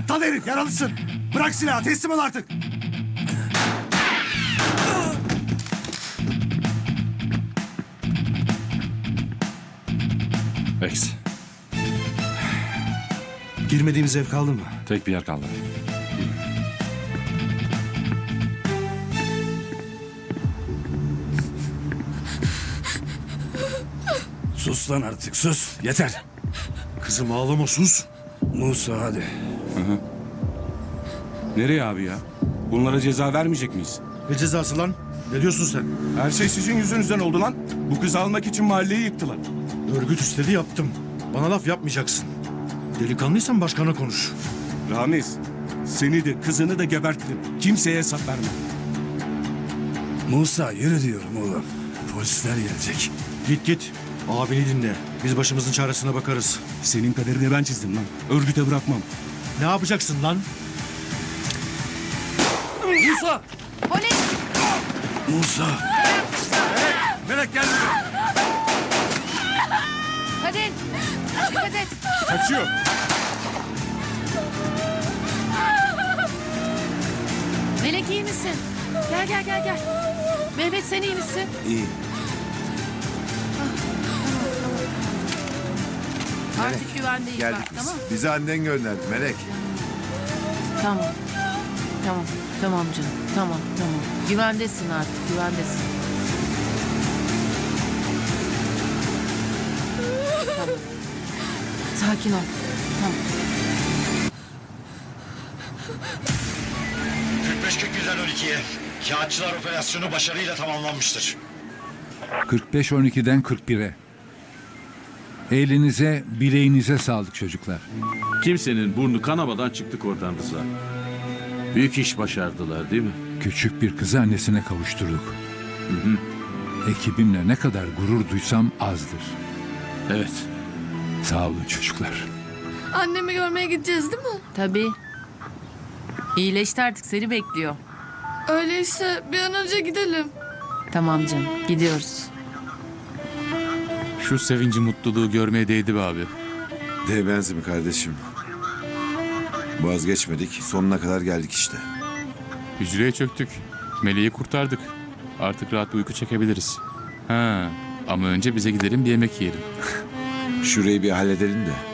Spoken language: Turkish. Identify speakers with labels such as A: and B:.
A: Aptal herif yaralısın. Bırak silahı teslim ol artık.
B: Rex,
A: Girmediğimiz ev kaldı mı?
B: tek bir yer kaldı.
A: Sus lan artık sus. Yeter. Kızım ağlama sus. Musa hadi.
B: Nereye abi ya? Bunlara ceza vermeyecek miyiz?
A: Ne cezası lan? Ne diyorsun sen?
B: Her şey sizin yüzünüzden oldu lan. Bu kızı almak için mahalleyi yıktılar.
A: Örgüt istedi yaptım. Bana laf yapmayacaksın. Delikanlıysan başkana konuş.
B: Ramiz, seni de kızını da gebertirim. Kimseye hesap verme.
A: Musa yürü diyorum oğlum. Polisler gelecek. Git git. Abini dinle. Biz başımızın çaresine bakarız.
B: Senin kaderini ben çizdim lan. Örgüte bırakmam.
A: Ne yapacaksın lan? Musa!
C: Polis!
A: Musa! Melek gel buraya.
C: Kadın! Dikkat et!
B: Kaçıyor.
C: Melek iyi misin? Gel gel gel gel. Mehmet sen iyi misin?
D: İyi.
C: Artık güvendeyiz
D: Geldik
C: bak
D: biz.
C: tamam
D: Bizi annen gönderdi Melek.
C: Tamam. Tamam. Tamam canım. Tamam tamam. Güvendesin artık güvendesin. Tamam. Sakin ol. Tamam.
E: 45-40'den 12'ye. Kağıtçılar operasyonu başarıyla tamamlanmıştır.
F: 45-12'den 41'e. Elinize, bileğinize sağlık çocuklar.
G: Kimsenin burnu kanamadan çıktık oradan Rıza. Büyük iş başardılar değil mi?
F: Küçük bir kızı annesine kavuşturduk. Ekibimle ne kadar gurur duysam azdır.
G: Evet.
F: Sağ olun çocuklar.
H: Annemi görmeye gideceğiz değil mi?
C: Tabii. İyileşti artık seni bekliyor.
H: Öyleyse bir an önce gidelim.
C: Tamam canım gidiyoruz.
I: Şu sevinci mutluluğu görmeye değdi be abi.
D: Değmez mi kardeşim? Vazgeçmedik. Sonuna kadar geldik işte.
I: Hücreye çöktük. Meleği kurtardık. Artık rahat bir uyku çekebiliriz. Ha, ama önce bize gidelim bir yemek yiyelim.
D: Şurayı bir halledelim de.